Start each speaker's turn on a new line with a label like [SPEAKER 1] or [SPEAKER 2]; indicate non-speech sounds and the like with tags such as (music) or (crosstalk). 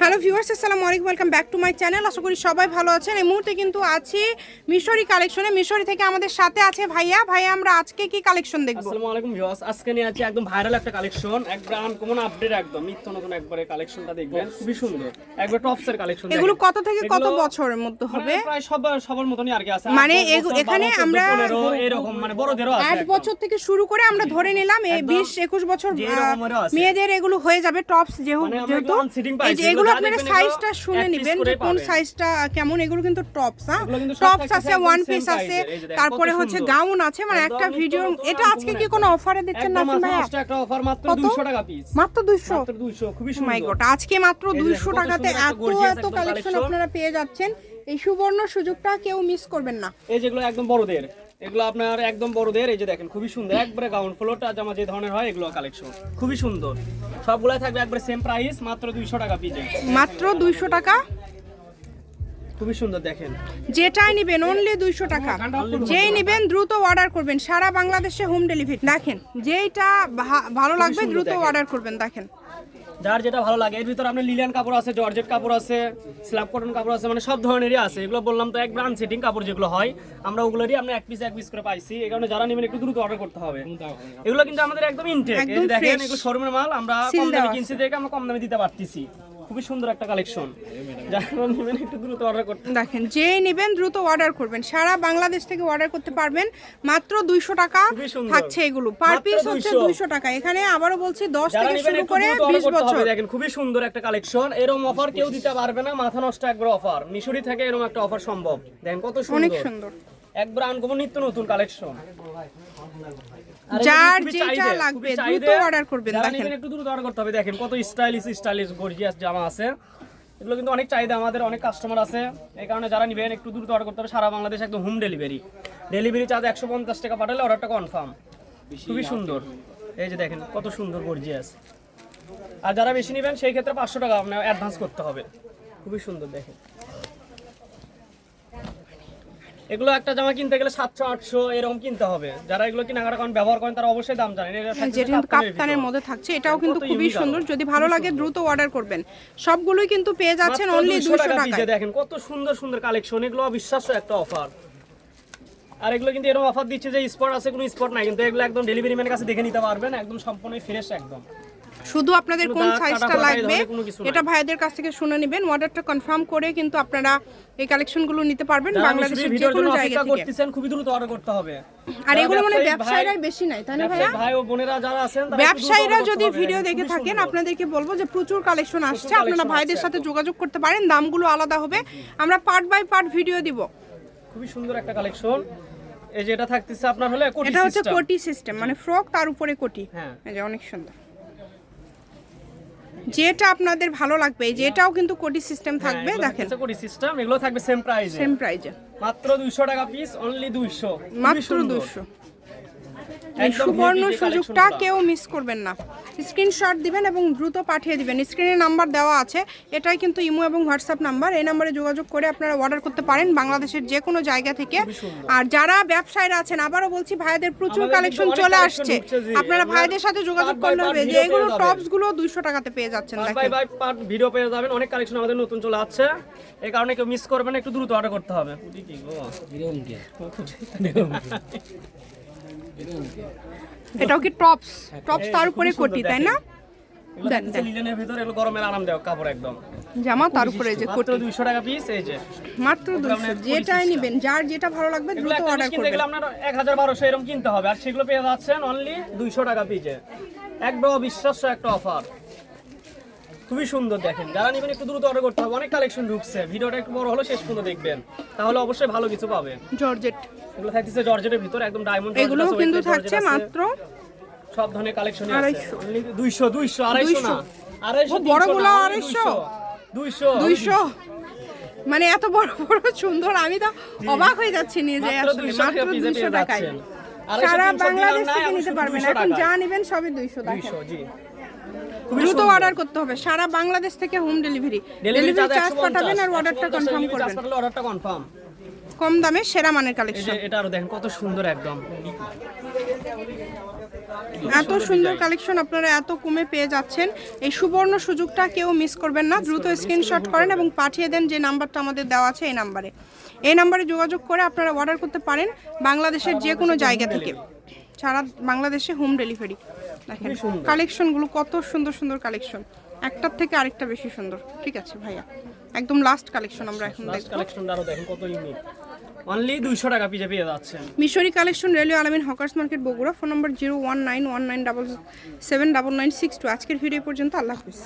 [SPEAKER 1] Hello viewers আসসালামু আলাইকুম welcome back to my channel. আশা করি সবাই ভালো আছেন। এই মুহূর্তে কিন্তু আছি মিশরি কালেকশনে। মিশরি থেকে আমাদের সাথে আছে ভাইয়া। ভাইয়া আমরা আজকে কি কালেকশন দেখব?
[SPEAKER 2] আসসালামু আলাইকুম ভিউয়ার্স আজকে নিয়ে আছি একদম ভাইরাল একটা কালেকশন। একবার আনকমন আপডেট একদম নিত্য নতুন একবারে কালেকশনটা দেখবেন। খুবই সুন্দর। একবার টপস এর কালেকশন
[SPEAKER 1] এগুলো কত থেকে কত বছরের মধ্যে হবে?
[SPEAKER 2] প্রায় সবার সবার মতনই আর কি আছে।
[SPEAKER 1] মানে এখানে আমরা-
[SPEAKER 2] এরকম মানে বড়দেরও আছে
[SPEAKER 1] আট
[SPEAKER 2] একদম।
[SPEAKER 1] বছর থেকে শুরু করে আমরা ধরে নিলাম এই
[SPEAKER 2] একদম।
[SPEAKER 1] বিশ একুশ বছর। মেয়েদের এগুলো হয়ে যাবে টপস যেহেতু
[SPEAKER 2] মানে আমরা
[SPEAKER 1] যেহেতু
[SPEAKER 2] unfitting
[SPEAKER 1] এই যে
[SPEAKER 2] এগুলো
[SPEAKER 1] আপনারা সাইজটা শুনে নেবেন যে কোন সাইজটা কেমন এগুলো কিন্তু টপস হ্যাঁ? টপস আছে ওয়ান পিস আছে তারপরে হচ্ছে
[SPEAKER 2] সুন্দর।
[SPEAKER 1] গাউন আছে মানে একটা ভিডিও এটা আজকে কি কোনো অফারে দিচ্ছেন ভাইয়া?
[SPEAKER 2] আছে একটা অফার মাত্র
[SPEAKER 1] কত?
[SPEAKER 2] 200 টাকা পিস
[SPEAKER 1] মাত্র দুইশো?
[SPEAKER 2] মাত্র 200 খুবই
[SPEAKER 1] মাই গড আজকে মাত্র
[SPEAKER 2] এই যে
[SPEAKER 1] দুইশো
[SPEAKER 2] দেখেন কত
[SPEAKER 1] টাকাতে
[SPEAKER 2] সুন্দর
[SPEAKER 1] এত এত কালেকশন আপনারা পেয়ে যাচ্ছেন। এই সুবর্ণ সুযোগটা কেউ মিস করবেন না।
[SPEAKER 2] এই যেগুলো একদম বড়দের। এগুলো আপনার একদম বড়দের এই যে দেখেন খুবই সুন্দর। একবারে গাউন ফ্লোরটা জামা যে ধরনের হয় এগুলো কালেকশন খুবই সুন্দর। সবগুলাই থাকবে একবারে সেম প্রাইস মাত্র দুইশো টাকা পিজে
[SPEAKER 1] মাত্র দুইশো টাকা?
[SPEAKER 2] খুবই সুন্দর দেখেন।
[SPEAKER 1] যেটাই নেবেন অনলি দুইশো টাকা। যেই নেবেন দ্রুত অর্ডার করবেন। সারা বাংলাদেশে হোম ডেলিভারি দেখেন যেইটা ভালো লাগবে দ্রুত অর্ডার করবেন দেখেন।
[SPEAKER 2] যার যেটা ভালো লাগে। এর ভিতরে আপনার লিলিয়ান কাপড় আছে জর্জেট কাপড় আছে স্ল্যাব কটন কাপড় আছে মানে সব ধরনেরই আছে। এগুলো বললাম তো এক ব্রান্ড সেটিং কাপড় যেগুলো হয় আমরা ওগুলোরই আমরা এক পিস এক পিস করে পাইছি। এই কারণে যারা নেবেন একটু দ্রুত অর্ডার করতে হবে। এগুলো কিন্তু আমাদের একদম ইনটেক দেখেন। এগুলো শোরুমের মাল আমরা কম দামে কিনছি দেখে আমরা কম দামে দিতে পারতেছি। খুবই সুন্দর একটা কালেকশন যারা নেবেন একটু দ্রুত অর্ডার করতে।
[SPEAKER 1] দেখেন যেই নেবেন দ্রুত অর্ডার করবেন। সারা বাংলাদেশ থেকে অর্ডার করতে পারবেন। মাত্র দুইশো টাকা থাকছে এগুলো। পার পিস হচ্ছে দুইশো। টাকা। এখানে আবারও বলছি দশ থেকে শুরু করে বিশ বছর।
[SPEAKER 2] দেখেন খুবই সুন্দর একটা কালেকশন এরকম অফার কেউ দিতে পারবে না। মাথা নষ্ট একবার অফার মিশরি থেকে এরকম একটা অফার সম্ভব। দেখেন কত
[SPEAKER 1] অনেক
[SPEAKER 2] সুন্দর। একবার আনকমন নিত্য নতুন কালেকশন
[SPEAKER 1] যার যেটা লাগবে দ্রুত অর্ডার করবেন দেখেন।
[SPEAKER 2] দেখেন একটু দ্রুত অর্ডার করতে হবে দেখেন কত স্টাইলিশ স্টাইলিশ গর্জিয়াস জামা আছে। এগুলো কিন্তু অনেক চাহিদা আমাদের অনেক কাস্টমার আছে। এই কারণে যারা নিবেন একটু দ্রুত অর্ডার করতে হবে সারা বাংলাদেশ একদম হোম ডেলিভারি ডেলিভারি চার্জ একশো পঞ্চাশ টাকা পাঠালে অর্ডারটা কনফার্ম খুবই সুন্দর। এই যে দেখেন কত সুন্দর গর্জিয়াস আর যারা বেশি নেবেন সেই ক্ষেত্রে পাঁচশো টাকা আপনার অ্যাডভান্স করতে হবে। খুবই সুন্দর দেখেন। এগুলো একটা জামা কিনতে গেলে সাতশো আটশো এরকম কিনতে হবে। যারা এগুলো কেনাকাটা ব্যবহার করেন তারা অবশ্যই দাম জানেন। থাকছে
[SPEAKER 1] যেটা
[SPEAKER 2] কাপ্তানের
[SPEAKER 1] মধ্যে থাকছে এটাও কিন্তু খুবই সুন্দর। যদি ভালো লাগে দ্রুত অর্ডার করবেন। সবগুলোই কিন্তু পেয়ে যাচ্ছেন অনলি
[SPEAKER 2] 200
[SPEAKER 1] দুইশো
[SPEAKER 2] টাকা দেখেন কত সুন্দর সুন্দর কালেকশন এগুলো অবিশ্বাস্য একটা অফার আর এগুলো কিন্তু এরকম অফার দিচ্ছে যে স্পট আছে কোনো স্পট নাই। কিন্তু এগুলো একদম ডেলিভারি ম্যানের কাছে দেখে নিতে পারবেন একদম সম্পূর্ণ ফ্রেশ একদম।
[SPEAKER 1] শুধু আপনাদের
[SPEAKER 2] কোন
[SPEAKER 1] সাইজটা লাগবে। এটা ভাইদের কাছ থেকে শুনে নেবেন। অর্ডারটা কনফার্ম করে কিন্তু আপনারা এই কালেকশনগুলো নিতে পারবেন বাংলাদেশের যে কোনো জায়গা থেকে।
[SPEAKER 2] করতেছেন খুবই দ্রুত অর্ডার করতে হবে।
[SPEAKER 1] আর এগুলো মানে ব্যবসায়ীরাই বেশি নাই তাই না ভাইয়া?
[SPEAKER 2] ভাই ও বোনেরা যারা আছেন
[SPEAKER 1] ব্যবসায়ীরা যদি ভিডিও দেখে থাকেন আপনাদেরকে বলব যে প্রচুর কালেকশন আসছে। আপনারা ভাইদের সাথে যোগাযোগ করতে পারেন দামগুলো আলাদা হবে। আমরা পার্ট বাই পার্ট ভিডিও দিব।
[SPEAKER 2] খুবই সুন্দর একটা কালেকশন এই যে এটা থাকতেছে আপনার হলে কোটি সিস্টেম
[SPEAKER 1] এটা হচ্ছে কোটি সিস্টেম মানে ফ্রক তার উপরে কোটি।
[SPEAKER 2] হ্যাঁ।
[SPEAKER 1] এই যে অনেক সুন্দর। যেটা আপনাদের ভালো লাগবে যেটাও কিন্তু কোটি সিস্টেম থাকবে দেখেন।
[SPEAKER 2] কোটি সিস্টেম এগুলো থাকবে সেম প্রাইসে
[SPEAKER 1] সেম প্রাইসে
[SPEAKER 2] মাত্র 200 টাকা পিস অনলি 200
[SPEAKER 1] মাত্র
[SPEAKER 2] 200
[SPEAKER 1] সুবর্ণ সুযোগটা কেউ মিস করবেন না। স্ক্রিনশট দিবেন এবং দ্রুত পাঠিয়ে দিবেন। স্ক্রিনে নাম্বার দেওয়া আছে। এটাই কিন্তু ইমো এবং হোয়াটসঅ্যাপ নাম্বার এই নাম্বারে যোগাযোগ করে আপনারা অর্ডার করতে পারেন বাংলাদেশের যে কোনো জায়গা থেকে। আর যারা ব্যবসায়ীরা আছেন আবারও বলছি ভাইদের প্রচুর কালেকশন চলে আসছে। আপনারা ভাইদের সাথে যোগাযোগ করলে হবে। যে এগুলো
[SPEAKER 2] পেয়ে যাবেন।
[SPEAKER 1] টপসগুলো দুইশো টাকাতে পেয়ে যাচ্ছেন
[SPEAKER 2] ভিডিও পেয়ে যাবেন। অনেক কালেকশন আমাদের নতুন চলে আসছে। এই কারণে কেউ মিস করবেন না, একটু দ্রুত অর্ডার করতে হবে? (laughs)
[SPEAKER 1] এটাও কি টপস টপস তার উপরে কোটি তাই না?
[SPEAKER 2] এগুলো
[SPEAKER 1] দেন,
[SPEAKER 2] লিলেনের ভিতরে এগুলো গরমের আরামদায়ক কাপড় একদম।
[SPEAKER 1] জামা তার উপরে যে কোটি।
[SPEAKER 2] 200 টাকা পিস এই যে।
[SPEAKER 1] মাত্র দুশো যেটাই নিবেন যার যেটা ভালো লাগবে
[SPEAKER 2] এগুলো
[SPEAKER 1] দ্রুত
[SPEAKER 2] একটা
[SPEAKER 1] অর্ডার
[SPEAKER 2] জিনিস
[SPEAKER 1] করবেন।
[SPEAKER 2] গেলে আপনার 1200 এরকম কিনতে হবে। আর সেগুলো পেয়ে যাচ্ছেন অনলি 200 টাকা পিসে একদম অবিশ্বাস্য একটা অফার খুবই সুন্দর দেখেন। যারা নেবেন একটু দ্রুত অর্ডার করতে হবে অনেক কালেকশন ঢুকছে। ভিডিওটা একটু বড় হলো শেষ পর্যন্ত দেখবেন। তাহলে অবশ্যই ভালো কিছু পাবেন।
[SPEAKER 1] জর্জেট
[SPEAKER 2] এগুলো থাকতেছে জর্জেটের ভিতর একদম ডায়মন্ড
[SPEAKER 1] এগুলোও কিন্তু থাকছে মাত্র
[SPEAKER 2] সব ধরনের কালেকশন আছে।
[SPEAKER 1] আড়াইশো।
[SPEAKER 2] Only 200 200 250 না। 250
[SPEAKER 1] ও, বড়গুলো 250
[SPEAKER 2] 200
[SPEAKER 1] দুইশো। মানে এত বড় বড় সুন্দর আমি তো অবাক হয়ে যাচ্ছি নিজে আসলে
[SPEAKER 2] 200
[SPEAKER 1] মাত্র
[SPEAKER 2] টাকা piece এ
[SPEAKER 1] দুইশো
[SPEAKER 2] পেয়ে
[SPEAKER 1] টাকায়। সারা বাংলাদেশ থেকে নিতে পারবেন। এখন যা নেবেন সবই দুইশো দেখেন
[SPEAKER 2] 200 জি।
[SPEAKER 1] দ্রুত অর্ডার করতে হবে। সারা বাংলাদেশ থেকে হোম ডেলিভারি
[SPEAKER 2] ডেলিভারি চার্জ
[SPEAKER 1] পাঠাবেন আর অর্ডারটা কনফার্ম করবেন।
[SPEAKER 2] অর্ডারটা কনফার্ম
[SPEAKER 1] কম দামে সেরা মানের কালেকশন
[SPEAKER 2] এটা আরও দেখেন কত সুন্দর একদম।
[SPEAKER 1] এত সুন্দর কালেকশন আপনারা এত কমে পেয়ে যাচ্ছেন। এই সুবর্ণ সুযোগটা কেউ মিস করবেন না। দ্রুত স্ক্রিনশট করেন এবং পাঠিয়ে দেন যে নাম্বারটা আমাদের দেওয়া আছে এই নাম্বারে এই নাম্বারে যোগাযোগ করে আপনারা অর্ডার করতে পারেন বাংলাদেশের যে কোনো জায়গা থেকে। সারা বাংলাদেশে হোম ডেলিভারি দেখেন কালেকশনগুলো কত সুন্দর সুন্দর কালেকশন একটার থেকে আরেকটা বেশি সুন্দর। ঠিক আছে ভাইয়া। একদম লাস্ট কালেকশন আমরা এখন দেখব।
[SPEAKER 2] কালেকশনটা আরও দেখেন কত ইউনিক অনলি দুইশো টাকা পিজে পেয়ে যাচ্ছেন।
[SPEAKER 1] Mishri collection railway Alamin hawkers market Bogura. Phone number zero one nine one nine double seven double nine six two আজকের ভিডিও পর্যন্ত আল্লাহ হাফিজ।